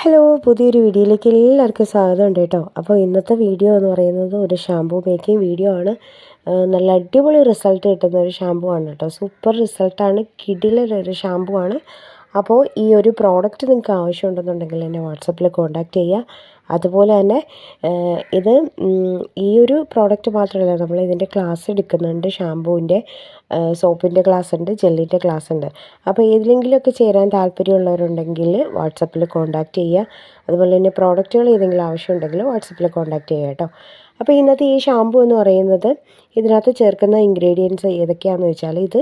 Hello പുതിയൊരു വീഡിയോയിലേക്ക് എല്ലാവർക്കും സ്വാഗതം ഉണ്ട് കേട്ടോ. അപ്പോൾ ഇന്നത്തെ വീഡിയോ എന്ന് പറയുന്നത് ഒരു ഷാമ്പൂ മേക്കിംഗ് വീഡിയോ ആണ്. നല്ല അടിപൊളി റിസൾട്ട് കിട്ടുന്ന ഒരു ഷാമ്പൂ ആണ് കേട്ടോ. സൂപ്പർ റിസൾട്ടാണ്. കിടിലൊരു ഷാമ്പൂ ആണ്. അപ്പോൾ ഈ ഒരു പ്രോഡക്റ്റ് നിങ്ങൾക്ക് ആവശ്യമുണ്ടെന്നുണ്ടെങ്കിൽ എന്നെ വാട്സപ്പിൽ കോൺടാക്റ്റ് ചെയ്യുക. അതുപോലെ തന്നെ ഇത് ഈ ഒരു പ്രോഡക്റ്റ് മാത്രമല്ല നമ്മൾ ഇതിന്റെ ക്ലാസ് എടുക്കുന്നുണ്ട് ഷാമ്പൂവിന്റെ സോപ്പിന്റെ ക്ലാസ് ഉണ്ട് ജെല്ലിന്റെ ക്ലാസ് ഉണ്ട്. അപ്പോൾ ഏതിലെങ്കിലുമൊക്കെ ചേരാൻ താല്പര്യമുള്ളവരുണ്ടെങ്കിൽ വാട്സപ്പിൽ കോൺടാക്റ്റ് ചെയ്യുക. അതുപോലെ തന്നെ പ്രോഡക്റ്റുകൾ ഏതെങ്കിലും ആവശ്യമുണ്ടെങ്കിൽ വാട്സപ്പിൽ കോൺടാക്റ്റ് ചെയ്യുക കേട്ടോ. അപ്പോൾ ഇന്നത്തെ ഈ ഷാമ്പു എന്ന് പറയുന്നത് ഇതിനകത്ത് ചേർക്കുന്ന ഇൻഗ്രീഡിയൻസ് ഏതൊക്കെയാണെന്ന് വെച്ചാൽ ഇത്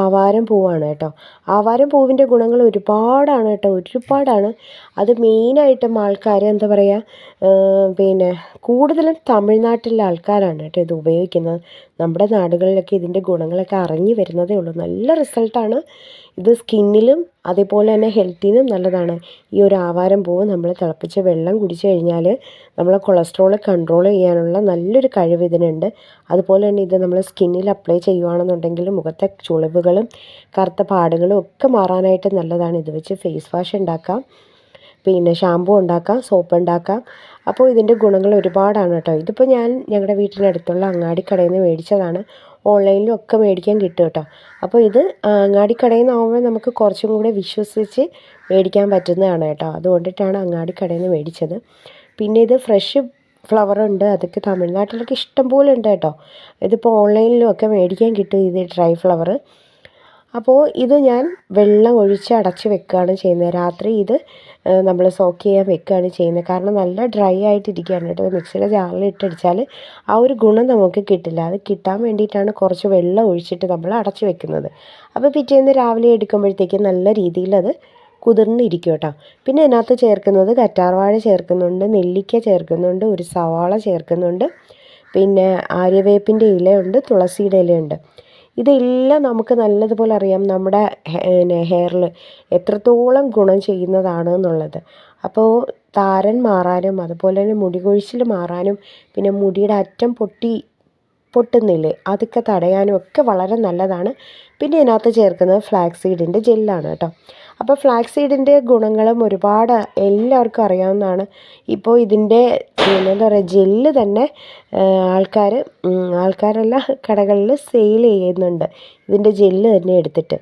ആവാരം പൂവാണ് കേട്ടോ. ആവാരം പൂവിന്റെ ഗുണങ്ങൾ ഒരുപാടാണ് കേട്ടോ. ഒരുപാടാണ്. അത് മെയിനായിട്ടും ആൾക്കാർ എന്താ പറയുക പിന്നെ കൂടുതലും തമിഴ്നാട്ടിലെ ആൾക്കാരാണ് കേട്ടോ ഇത് ഉപയോഗിക്കുന്നത്. നമ്മുടെ നാടുകളിലൊക്കെ ഇതിന്റെ ഗുണങ്ങളൊക്കെ അറിഞ്ഞു വരുന്നതേ ഉള്ളൂ. നല്ല റിസൾട്ടാണ് ഇത് സ്കിന്നിലും അതേപോലെ തന്നെ ഹെൽത്തിനും നല്ലതാണ്. ഈ ഒരു ആവാരം പൂവ് നമ്മൾ തിളപ്പിച്ച് വെള്ളം കുടിച്ചു കഴിഞ്ഞാൽ നമ്മളെ കൊളസ്ട്രോൾ കൺട്രോൾ ചെയ്യാനുള്ള നല്ലൊരു കഴിവ് ഇതിനുണ്ട്. അതുപോലെ തന്നെ ഇത് നമ്മൾ സ്കിന്നിൽ അപ്ലൈ ചെയ്യുകയാണെന്നുണ്ടെങ്കിൽ മുഖത്തെ ചുളിവുകളും കറുത്ത പാടുകളും ഒക്കെ മാറാനായിട്ട് നല്ലതാണ്. ഇത് വെച്ച് ഫേസ് വാഷ് ഉണ്ടാക്കാം. പിന്നെ ഷാമ്പൂ ഉണ്ടാക്കാം സോപ്പ് ഉണ്ടാക്കാം. അപ്പോൾ ഇതിന്റെ ഗുണങ്ങൾ ഒരുപാടാണ് കേട്ടോ. ഇതിപ്പോൾ ഞാൻ ഞങ്ങളുടെ വീട്ടിനടുത്തുള്ള അങ്ങാടിക്കടയിൽ നിന്ന് മേടിച്ചതാണ്. ഓൺലൈനിലും ഒക്കെ മേടിക്കാൻ കിട്ടും കേട്ടോ. അപ്പോൾ ഇത് അങ്ങാടിക്കടയിൽ നിന്നാകുമ്പോൾ നമുക്ക് കുറച്ചും കൂടെ വിശ്വസിച്ച് മേടിക്കാൻ പറ്റുന്നതാണ് കേട്ടോ. അതുകൊണ്ടിട്ടാണ് അങ്ങാടിക്കടയിൽ നിന്ന് മേടിച്ചത്. പിന്നെ ഇത് ഫ്രഷ് ഫ്ലവർ ഉണ്ട് അതൊക്കെ തമിഴ്നാട്ടിലൊക്കെ ഇഷ്ടംപോലെ ഉണ്ട് കേട്ടോ. ഇതിപ്പോൾ ഓൺലൈനിലും ഒക്കെ മേടിക്കാൻ കിട്ടും ഇത് ഡ്രൈ ഫ്ലവർ അപ്പോൾ ഇത് ഞാൻ വെള്ളം ഒഴിച്ച് അടച്ച് വെക്കുകയാണ് ചെയ്യുന്നത്. രാത്രി ഇത് നമ്മൾ സോക്ക് ചെയ്യാൻ വെക്കുകയാണ് ചെയ്യുന്നത്. കാരണം നല്ല ഡ്രൈ ആയിട്ടിരിക്കുകയാണ് കേട്ടോ. മിക്സിയുടെ ജാറിൽ ഇട്ടടിച്ചാൽ ആ ഒരു ഗുണം നമുക്ക് കിട്ടില്ല. അത് കിട്ടാൻ വേണ്ടിയിട്ടാണ് കുറച്ച് വെള്ളം ഒഴിച്ചിട്ട് നമ്മൾ അടച്ച് വെക്കുന്നത്. അപ്പോൾ പിറ്റേന്ന് രാവിലെ എടുക്കുമ്പോഴത്തേക്കും നല്ല രീതിയിൽ അത് കുതിർന്നിരിക്കും കേട്ടോ. പിന്നെ ഇതിനകത്ത് ചേർക്കുന്നത് കറ്റാർവാഴ ചേർക്കുന്നുണ്ട് നെല്ലിക്ക ചേർക്കുന്നുണ്ട് ഒരു സവാള ചേർക്കുന്നുണ്ട് പിന്നെ ആര്യവേപ്പിന്റെ ഇലയുണ്ട് തുളസിയുടെ ഇലയുണ്ട്. ഇതെല്ലാം നമുക്ക് നല്ലതുപോലെ അറിയാം നമ്മുടെ ഹെയറിൽ എത്രത്തോളം ഗുണം ചെയ്യുന്നതാണ് എന്നുള്ളത്. അപ്പോൾ താരൻ മാറാനും അതുപോലെ തന്നെ മുടി കൊഴിച്ചിൽ മാറാനും പിന്നെ മുടിയുടെ അറ്റം പൊട്ടി പൊട്ടുന്നില്ലേ അതൊക്കെ തടയാനും ഒക്കെ വളരെ നല്ലതാണ്. പിന്നെ ഇതിനകത്ത് ചേർക്കുന്നത് ഫ്ലാക്സ് സീഡിന്റെ ജെല്ലാണ് കേട്ടോ. അപ്പോൾ ഫ്ലാക്സ് സീഡിന്റെ ഗുണങ്ങളും ഒരുപാട് എല്ലാവർക്കും അറിയാവുന്നതാണ്. ഇപ്പോൾ ഇതിന്റെ എന്താ പറയുക ജെല്ല് തന്നെ ആൾക്കാർ ആൾക്കാരല്ല കടകളിൽ സെയിൽ ചെയ്യുന്നുണ്ട്. ഇതിന്റെ ജെല്ല് തന്നെ എടുത്തിട്ട്.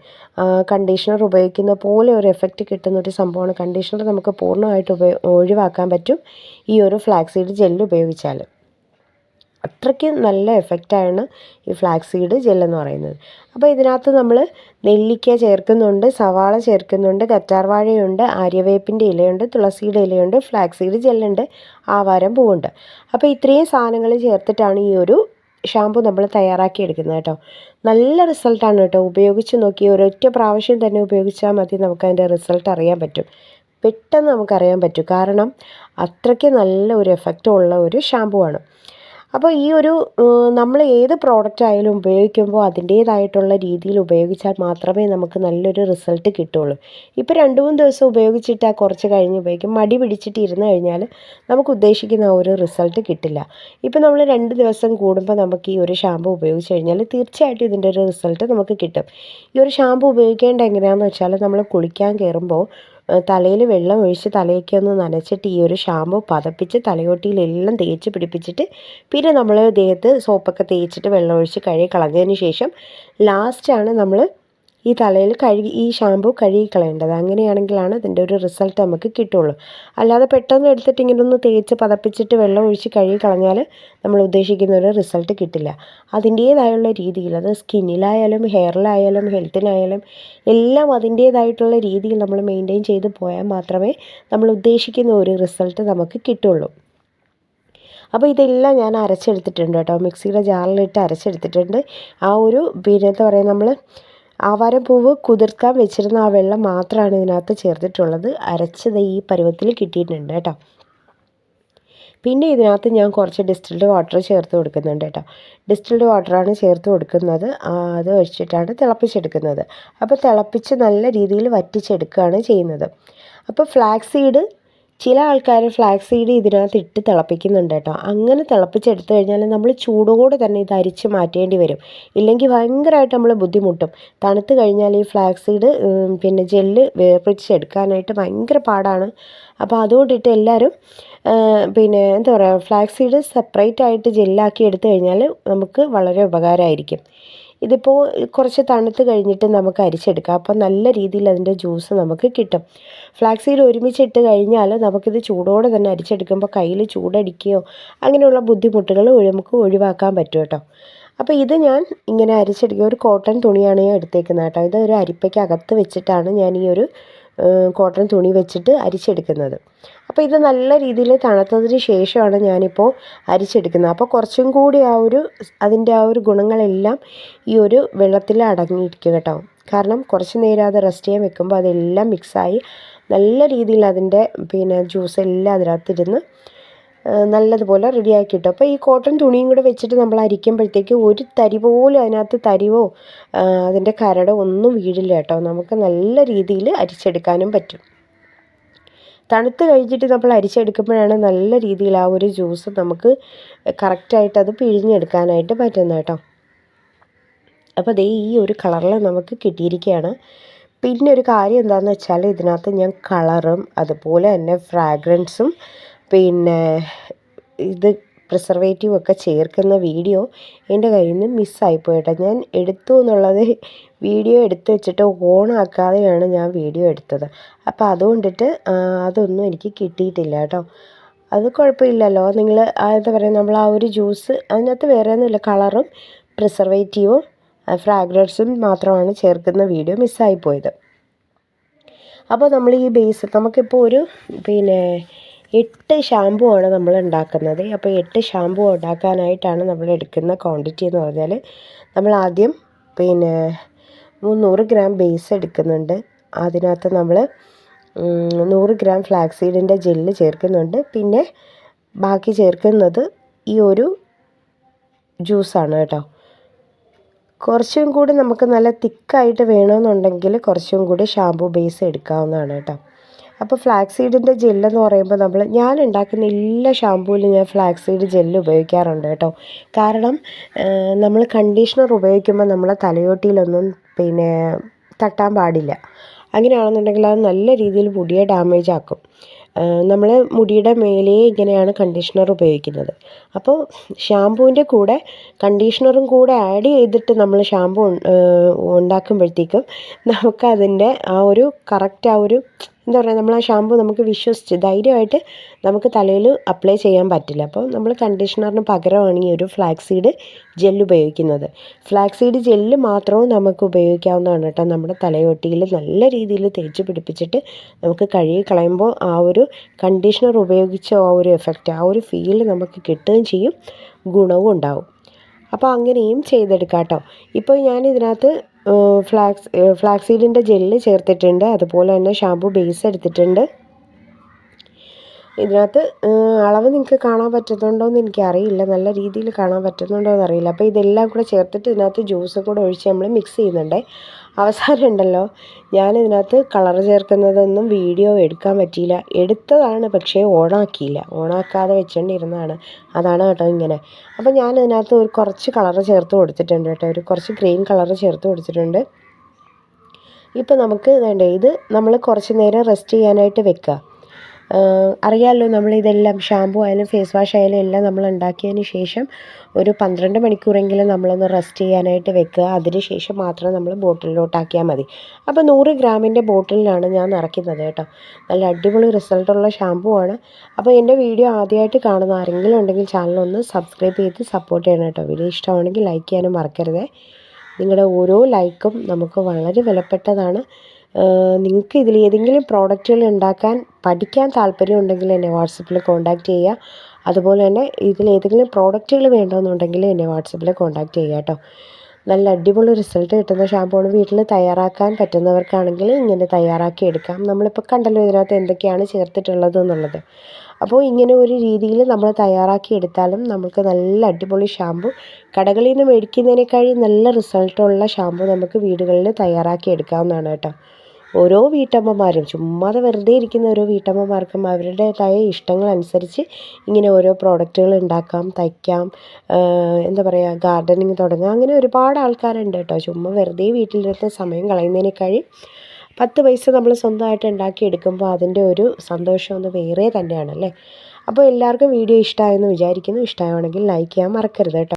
കണ്ടീഷണർ ഉപയോഗിക്കുന്ന പോലെ ഒരു എഫക്റ്റ് കിട്ടുന്ന ഒരു സംഭവമാണ്. കണ്ടീഷണർ നമുക്ക് പൂർണമായിട്ട് ഉപയോ ഒഴിവാക്കാൻ പറ്റും ഈ ഒരു ഫ്ലാക്സ് സീഡ് ജെല്ല് ഉപയോഗിച്ചാൽ അത്രയ്ക്ക് നല്ല എഫക്റ്റാണ് ഈ ഫ്ലാക്സ് സീഡ് ജെല്ലെന്ന് പറയുന്നത്. അപ്പോൾ ഇതിനകത്ത് നമ്മൾ നെല്ലിക്ക ചേർക്കുന്നുണ്ട് സവാള ചേർക്കുന്നുണ്ട് കറ്റാർവാഴയുണ്ട് ആര്യവേപ്പിന്റെ ഇലയുണ്ട് തുളസിയുടെ ഇലയുണ്ട് ഫ്ലാക്സ് സീഡ് ജെല്ലുണ്ട് ആവാരം പൂവുണ്ട്. അപ്പോൾ ഇത്രയും സാധനങ്ങൾ ചേർത്തിട്ടാണ് ഈ ഒരു ഷാമ്പു നമ്മൾ തയ്യാറാക്കി എടുക്കുന്നത് കേട്ടോ. നല്ല റിസൾട്ടാണ് കേട്ടോ. ഉപയോഗിച്ച് നോക്കി ഒരൊറ്റ പ്രാവശ്യം തന്നെ ഉപയോഗിച്ചാൽ മതി നമുക്കതിന്റെ റിസൾട്ട് അറിയാൻ പറ്റും. പെട്ടെന്ന് നമുക്കറിയാൻ പറ്റും. കാരണം അത്രയ്ക്ക് നല്ല ഒരു എഫക്റ്റ് ഉള്ള ഒരു ഷാമ്പു ആണ്. അപ്പോൾ ഈ ഒരു നമ്മൾ ഏത് പ്രോഡക്റ്റ് ആയാലും ഉപയോഗിക്കുമ്പോൾ അതിന്റേതായിട്ടുള്ള രീതിയിൽ ഉപയോഗിച്ചാൽ മാത്രമേ നമുക്ക് നല്ലൊരു റിസൾട്ട് കിട്ടുള്ളൂ. ഇപ്പോൾ രണ്ട് മൂന്ന് ദിവസം ഉപയോഗിച്ചിട്ട് കുറച്ച് കഴിഞ്ഞ് ഉപയോഗിക്കും. മടി പിടിച്ചിട്ട് ഇരുന്ന് കഴിഞ്ഞാൽ നമുക്ക് ഉദ്ദേശിക്കുന്ന ഒരു റിസൾട്ട് കിട്ടില്ല. ഇപ്പോൾ നമ്മൾ രണ്ട് ദിവസം കൂടുമ്പോൾ നമുക്ക് ഈ ഒരു ഷാമ്പു ഉപയോഗിച്ച് കഴിഞ്ഞാൽ തീർച്ചയായിട്ടും ഇതിന്റെ ഒരു റിസൾട്ട് നമുക്ക് കിട്ടും. ഈ ഒരു ഷാമ്പു ഉപയോഗിക്കേണ്ട എങ്ങനെയാണെന്ന് വെച്ചാൽ നമ്മൾ കുളിക്കാൻ കയറുമ്പോൾ തലയിൽ വെള്ളം ഒഴിച്ച് തലയൊക്കെ ഒന്ന് നനച്ചിട്ട് ഈ ഒരു ഷാമ്പു പതപ്പിച്ച് തലയോട്ടിയിലെല്ലാം തേച്ച് പിടിപ്പിച്ചിട്ട് പിന്നെ നമ്മൾ ദേഹത്ത് സോപ്പൊക്കെ തേച്ചിട്ട് വെള്ളം ഒഴിച്ച് കഴുകി കളഞ്ഞതിന് ശേഷം ലാസ്റ്റാണ് നമ്മൾ ഈ തലയിൽ കഴുകി ഈ ഷാമ്പു കഴുകി കളയേണ്ടത്. അങ്ങനെയാണെങ്കിലാണ് ഇതിന്റെ ഒരു റിസൾട്ട് നമുക്ക് കിട്ടുള്ളൂ. അല്ലാതെ പെട്ടെന്ന് എടുത്തിട്ട് ഇങ്ങനെ ഒന്ന് തേച്ച് പതപ്പിച്ചിട്ട് വെള്ളം ഒഴിച്ച് കഴുകി കളഞ്ഞാൽ നമ്മൾ ഉദ്ദേശിക്കുന്ന ഒരു റിസൾട്ട് കിട്ടില്ല. അതിന്റേതായുള്ള രീതിയിൽ അത് സ്കിന്നിലായാലും ഹെയറിലായാലും ഹെൽത്തിനായാലും എല്ലാം അതിന്റേതായിട്ടുള്ള രീതിയിൽ നമ്മൾ മെയിന്റെയിൻ ചെയ്ത് പോയാൽ മാത്രമേ നമ്മൾ ഉദ്ദേശിക്കുന്ന ഒരു റിസൾട്ട് നമുക്ക് കിട്ടുള്ളൂ. അപ്പോൾ ഇതെല്ലാം ഞാൻ അരച്ചെടുത്തിട്ടുണ്ട് കേട്ടോ. മിക്സിയുടെ ജാറിലിട്ട് അരച്ചെടുത്തിട്ടുണ്ട്. ആ ഒരു പിന്നെ എന്താ പറയുക നമ്മൾ ആവാരം പൂവ് കുതിർക്കാൻ വെച്ചിരുന്ന ആ വെള്ളം മാത്രമാണ് ഇതിനകത്ത് ചേർത്തിട്ടുള്ളത്. അരച്ചത് ഈ പരുവത്തിൽ കിട്ടിയിട്ടുണ്ട് കേട്ടോ. പിന്നെ ഇതിനകത്ത് ഞാൻ കുറച്ച് ഡിസ്റ്റിൽഡ് വാട്ടർ ചേർത്ത് കൊടുക്കുന്നുണ്ട് കേട്ടോ. ഡിസ്റ്റിൽഡ് വാട്ടറാണ് ചേർത്ത് കൊടുക്കുന്നത്. അത് ഒഴിച്ചിട്ടാണ് തിളപ്പിച്ചെടുക്കുന്നത്. അപ്പോൾ തിളപ്പിച്ച് നല്ല രീതിയിൽ വറ്റിച്ചെടുക്കുകയാണ് ചെയ്യുന്നത്. അപ്പോൾ ഫ്ലാക്സ് സീഡ് ചില ആൾക്കാർ ഫ്ലാക്സ് സീഡ് ഇതിനകത്ത് ഇട്ട് തിളപ്പിക്കുന്നുണ്ട് കേട്ടോ. അങ്ങനെ തിളപ്പിച്ചെടുത്തു കഴിഞ്ഞാൽ നമ്മൾ ചൂടോടെ തന്നെ ഇത് അരിച്ച് മാറ്റേണ്ടി വരും. ഇല്ലെങ്കിൽ ഭയങ്കരമായിട്ട് നമ്മൾ ബുദ്ധിമുട്ടും. തണുത്ത് കഴിഞ്ഞാൽ ഈ ഫ്ലാക്സ് സീഡ് പിന്നെ ജെല്ല് വേർപിടിച്ചെടുക്കാനായിട്ട് ഭയങ്കര പാടാണ്. അപ്പോൾ അതുകൊണ്ടിട്ട് എല്ലാവരും പിന്നെ എന്താ പറയുക ഫ്ലാക്സ് സീഡ് സെപ്പറേറ്റ് ആയിട്ട് ജെല്ലാക്കി എടുത്തു കഴിഞ്ഞാൽ നമുക്ക് വളരെ ഉപകാരമായിരിക്കും ഇതിപ്പോൾ കുറച്ച് തണുത്ത് കഴിഞ്ഞിട്ട് നമുക്ക് അരിച്ചെടുക്കാം. അപ്പോൾ നല്ല രീതിയിൽ അതിന്റെ ജ്യൂസ് നമുക്ക് കിട്ടും. ഫ്ലാക്സീഡ് ഒരുമിച്ചിട്ട് കഴിഞ്ഞാൽ നമുക്കിത് ചൂടോടെ തന്നെ അരിച്ചെടുക്കുമ്പോൾ കയ്യിൽ ചൂടടിക്കുകയോ അങ്ങനെയുള്ള ബുദ്ധിമുട്ടുകൾ നമുക്ക് ഒഴിവാക്കാൻ പറ്റും കേട്ടോ. അപ്പോൾ ഇത് ഞാൻ ഇങ്ങനെ അരിച്ചെടുക്കുക. ഒരു കോട്ടൺ തുണിയാണ് ഞാൻ എടുത്തേക്കുന്നത് കേട്ടോ. ഇത് ഒരു അരിപ്പയ്ക്ക് അകത്ത് വെച്ചിട്ടാണ് ഞാൻ ഈ ഒരു കോട്ടൺ തുണി വെച്ചിട്ട് അരിച്ചെടുക്കുന്നത്. അപ്പോൾ ഇത് നല്ല രീതിയിൽ തണുത്തതിന് ശേഷമാണ് ഞാനിപ്പോൾ അരിച്ചെടുക്കുന്നത്. അപ്പോൾ കുറച്ചും കൂടി ആ ഒരു അതിന്റെ ആ ഒരു ഗുണങ്ങളെല്ലാം ഈ ഒരു വെള്ളത്തിൽ അടങ്ങിയിരിക്കുക കേട്ടോ. കാരണം കുറച്ച് നേരം അത് റെസ്റ്റ് ചെയ്യാൻ വെക്കുമ്പോൾ അതെല്ലാം മിക്സായി നല്ല രീതിയിൽ അതിന്റെ പിന്നെ ജ്യൂസ് എല്ലാം അതിനകത്തിരുന്ന് നല്ലതുപോലെ റെഡിയാക്കി കിട്ടും അപ്പോൾ ഈ കോട്ടൺ തുണിയും കൂടെ വെച്ചിട്ട് നമ്മൾ അരിക്കുമ്പോഴത്തേക്ക് ഒരു തരി പോലും അതിനകത്ത് തരിവോ അതിന്റെ കരടോ ഒന്നും വീഴില്ല കേട്ടോ. നമുക്ക് നല്ല രീതിയിൽ അരിച്ചെടുക്കാനും പറ്റും. തണുത്ത് കഴിഞ്ഞിട്ട് നമ്മൾ അരിച്ചെടുക്കുമ്പോഴാണ് നല്ല രീതിയിൽ ആ ഒരു ജ്യൂസ് നമുക്ക് കറക്റ്റായിട്ട് അത് പിഴിഞ്ഞെടുക്കാനായിട്ട് പറ്റുന്നത് കേട്ടോ. അപ്പോൾ ദേ ഈ ഒരു കളറിൽ നമുക്ക് കിട്ടിയിരിക്കുകയാണ്. പിന്നെ ഒരു കാര്യം എന്താണെന്ന് വെച്ചാൽ ഇതിനകത്ത് ഞാൻ കളറും അതുപോലെ തന്നെ ഫ്രാഗ്രൻസും പിന്നെ ഇത് പ്രിസർവേറ്റീവ് ഒക്കെ ചേർക്കുന്ന വീഡിയോ എന്റെ കയ്യിൽ നിന്ന് മിസ്സായി കേട്ടോ ഞാൻ എടുത്തു എന്നുള്ളത് വീഡിയോ എടുത്തു വെച്ചിട്ട് ഓണാക്കാതെയാണ് ഞാൻ വീഡിയോ എടുത്തത്. അപ്പോൾ അതുകൊണ്ടിട്ട് അതൊന്നും എനിക്ക് കിട്ടിയിട്ടില്ല കേട്ടോ. അത് കുഴപ്പമില്ലല്ലോ. നിങ്ങൾ എന്താ പറയുക നമ്മൾ ആ ഒരു ജ്യൂസ് അതിനകത്ത് വേറെ ഒന്നുമില്ല കളറും പ്രിസർവേറ്റീവും ഫ്രാഗ്രൻസും മാത്രമാണ് ചേർക്കുന്ന വീഡിയോ മിസ്സായിപ്പോയത് അപ്പോൾ നമ്മൾ ഈ ബേസ് നമുക്കിപ്പോൾ ഒരു പിന്നെ എട്ട് ഷാമ്പു ആണ് നമ്മൾ ഉണ്ടാക്കുന്നത്. അപ്പോൾ എട്ട് ഷാമ്പു ഉണ്ടാക്കാനായിട്ടാണ് നമ്മൾ എടുക്കുന്ന ക്വാണ്ടിറ്റി എന്ന് പറഞ്ഞാൽ നമ്മൾ ആദ്യം പിന്നെ മുന്നൂറ് ഗ്രാം ബേസ് എടുക്കുന്നുണ്ട്. അതിനകത്ത് നമ്മൾ നൂറ് ഗ്രാം ഫ്ലാക്സ് ഫ്ലാക്സീഡിന്റെ ജെല്ല് ചേർക്കുന്നുണ്ട്. പിന്നെ ബാക്കി ചേർക്കുന്നത് ഈ ഒരു ജ്യൂസാണ് കേട്ടോ. കുറച്ചും കൂടി നമുക്ക് നല്ല തിക്കായിട്ട് വേണമെന്നുണ്ടെങ്കിൽ കുറച്ചും കൂടി ഷാമ്പു ബേസ് എടുക്കാവുന്നതാണ് കേട്ടോ. അപ്പോൾ ഫ്ലാക്സ് സീഡിന്റെ ജെല്ലെന്ന് പറയുമ്പോൾ നമ്മൾ ഞാൻ ഉണ്ടാക്കുന്ന എല്ലാ ഷാമ്പൂവിലും ഞാൻ ഫ്ലാക്സ് സീഡ് ജെല്ല് ഉപയോഗിക്കാറുണ്ട് കേട്ടോ. കാരണം നമ്മൾ കണ്ടീഷണർ ഉപയോഗിക്കുമ്പോൾ നമ്മളെ തലയോട്ടിയിലൊന്നും പിന്നെ തട്ടാൻ പാടില്ല. അങ്ങനെയാണെന്നുണ്ടെങ്കിൽ അത് നല്ല രീതിയിൽ മുടിയെ ഡാമേജ് ആക്കും. നമ്മൾ മുടിയുടെ മേലേ ഇങ്ങനെയാണ് കണ്ടീഷണർ ഉപയോഗിക്കുന്നത്. അപ്പോൾ ഷാമ്പൂവിന്റെ കൂടെ കണ്ടീഷണറും കൂടെ ആഡ് ചെയ്തിട്ട് നമ്മൾ ഷാമ്പൂ ഉണ്ടാക്കുമ്പോഴത്തേക്കും നമുക്കതിന്റെ ആ ഒരു കറക്റ്റ് ആ ഒരു എന്താ പറയുക നമ്മൾ ആ ഷാമ്പു നമുക്ക് വിശ്വസിച്ച് ധൈര്യമായിട്ട് നമുക്ക് തലയിൽ അപ്ലൈ ചെയ്യാൻ പറ്റില്ല. അപ്പോൾ നമ്മൾ കണ്ടീഷണറിന് പകരമാണ് ഈ ഒരു ഫ്ലാക്സീഡ് ജെൽ ഉപയോഗിക്കുന്നത്. ഫ്ലാക്സീഡ് സീഡ് ജെല്ല് മാത്രവും നമുക്ക് ഉപയോഗിക്കാവുന്നതാണ് കേട്ടോ. നമ്മുടെ തലയൊട്ടിയിൽ നല്ല രീതിയിൽ തേച്ച് പിടിപ്പിച്ചിട്ട് നമുക്ക് കഴുകി കളയുമ്പോൾ ആ ഒരു കണ്ടീഷണർ ഉപയോഗിച്ച ആ ഒരു എഫക്റ്റ് ആ ഒരു ഫീൽ നമുക്ക് കിട്ടുകയും ചെയ്യും. ഗുണവും ഉണ്ടാവും. അപ്പോൾ അങ്ങനെയും ചെയ്തെടുക്കാം കേട്ടോ. ഇപ്പോൾ ഞാൻ ഇതിനകത്ത് ഫ്ലാക്സ് ഫ്ലാക്സ് ഫ്ലാക്സീഡിന്റെ ജെല്ല് ചേർത്തിട്ടുണ്ട്. അതുപോലെ തന്നെ ഷാംപൂ ബേസ് എടുത്തിട്ടുണ്ട്. ഇതിനകത്ത് അളവ് നിങ്ങൾക്ക് കാണാൻ പറ്റുന്നുണ്ടോ എന്ന് എനിക്കറിയില്ല. നല്ല രീതിയിൽ കാണാൻ പറ്റുന്നുണ്ടോ എന്നറിയില്ല അപ്പോൾ ഇതെല്ലാം കൂടെ ചേർത്തിട്ട് ഇതിനകത്ത് ജ്യൂസും കൂടെ ഒഴിച്ച് നമ്മൾ മിക്സ് ചെയ്യുന്നുണ്ട്. അവസാനം ഉണ്ടല്ലോ ഞാനിതിനകത്ത് കളർ ചേർക്കുന്നതൊന്നും വീഡിയോ എടുക്കാൻ പറ്റിയില്ല. എടുത്തതാണ് പക്ഷേ ഓണാക്കിയില്ല. ഓണാക്കാതെ വെച്ചുകൊണ്ടിരുന്നതാണ് അതാണ് കേട്ടോ ഇങ്ങനെ. അപ്പോൾ ഞാൻ ഇതിനകത്ത് ഒരു കുറച്ച് കളർ ചേർത്ത് കൊടുത്തിട്ടുണ്ട് കേട്ടോ. ഒരു കുറച്ച് ഗ്രീൻ കളർ ചേർത്ത് കൊടുത്തിട്ടുണ്ട്. ഇപ്പോൾ നമുക്ക് വേണ്ട ഇത് നമ്മൾ കുറച്ച് നേരം റെസ്റ്റ് ചെയ്യാനായിട്ട് വെക്കുക അറിയാമല്ലോ നമ്മളിതെല്ലാം ഷാമ്പു ആയാലും ഫേസ് വാഷ് ആയാലും എല്ലാം നമ്മൾ ഉണ്ടാക്കിയതിന് ശേഷം ഒരു പന്ത്രണ്ട് മണിക്കൂറെങ്കിലും നമ്മളൊന്ന് റെസ്റ്റ് ചെയ്യാനായിട്ട് വെക്കുക. അതിന് ശേഷം മാത്രം നമ്മൾ ബോട്ടിലോട്ടാക്കിയാൽ മതി. അപ്പോൾ നൂറ് ഗ്രാമിന്റെ ബോട്ടിലാണ് ഞാൻ നിറയ്ക്കുന്നത് കേട്ടോ. നല്ല അടിപൊളി റിസൾട്ടുള്ള ഷാമ്പു ആണ്. അപ്പോൾ എന്റെ വീഡിയോ ആദ്യമായിട്ട് കാണുന്ന ആരെങ്കിലും ഉണ്ടെങ്കിൽ ചാനലൊന്ന് സബ്സ്ക്രൈബ് ചെയ്ത് സപ്പോർട്ട് ചെയ്യണം കേട്ടോ. വീഡിയോ ഇഷ്ടമാണെങ്കിൽ ലൈക്ക് ചെയ്യാനും മറക്കരുതേ. നിങ്ങളുടെ ഓരോ ലൈക്കും നമുക്ക് വളരെ വിലപ്പെട്ടതാണ്. നിങ്ങൾക്ക് ഇതിൽ ഏതെങ്കിലും പ്രോഡക്റ്റുകൾ ഉണ്ടാക്കാൻ പഠിക്കാൻ താല്പര്യമുണ്ടെങ്കിൽ എന്നെ വാട്സപ്പിൽ കോൺടാക്റ്റ് ചെയ്യുക. അതുപോലെ തന്നെ ഇതിൽ ഏതെങ്കിലും പ്രോഡക്റ്റുകൾ വേണമെന്നുണ്ടെങ്കിൽ എന്നെ വാട്സപ്പിൽ കോൺടാക്റ്റ് ചെയ്യുക കേട്ടോ. നല്ല അടിപൊളി റിസൾട്ട് കിട്ടുന്ന ഷാമ്പൂണ് വീട്ടിൽ തയ്യാറാക്കാൻ പറ്റുന്നവർക്കാണെങ്കിൽ ഇങ്ങനെ തയ്യാറാക്കി എടുക്കാം. നമ്മളിപ്പോൾ കണ്ടല്ലോ ഇതിനകത്ത് എന്തൊക്കെയാണ് ചേർത്തിട്ടുള്ളത് എന്നുള്ളത്. അപ്പോൾ ഇങ്ങനെ ഒരു രീതിയിൽ നമ്മൾ തയ്യാറാക്കി എടുത്താലും നമുക്ക് നല്ല അടിപൊളി ഷാമ്പു കടകളിൽ നിന്ന് മേടിക്കുന്നതിനേക്കാളും നല്ല റിസൾട്ടുള്ള ഷാമ്പു നമുക്ക് വീടുകളിൽ തയ്യാറാക്കി എടുക്കാവുന്നതാണ് കേട്ടോ. ഓരോ വീട്ടമ്മമാരും ചുമ്മാതെ വെറുതെ ഇരിക്കുന്ന ഓരോ വീട്ടമ്മമാർക്കും അവരുടേതായ ഇഷ്ടങ്ങളനുസരിച്ച് ഇങ്ങനെ ഓരോ പ്രോഡക്റ്റുകൾ ഉണ്ടാക്കാം തയ്ക്കാം എന്താ പറയുക ഗാർഡനിങ് തുടങ്ങാം. അങ്ങനെ ഒരുപാട് ആൾക്കാരുണ്ട് കേട്ടോ. ചുമ്മാ വെറുതെ വീട്ടിലിരുന്ന് സമയം കളയുന്നതിനേക്കാളും പത്ത് പൈസ നമ്മൾ സ്വന്തമായിട്ട് ഉണ്ടാക്കിയെടുക്കുമ്പോൾ അതിന്റെ ഒരു സന്തോഷം ഒന്ന് വേറെ തന്നെയാണല്ലേ? അപ്പോൾ എല്ലാവർക്കും വീഡിയോ ഇഷ്ടമായെന്ന് വിചാരിക്കുന്നു. ഇഷ്ടമാണെങ്കിൽ ലൈക്ക് ചെയ്യാൻ മറക്കരുത് കേട്ടോ.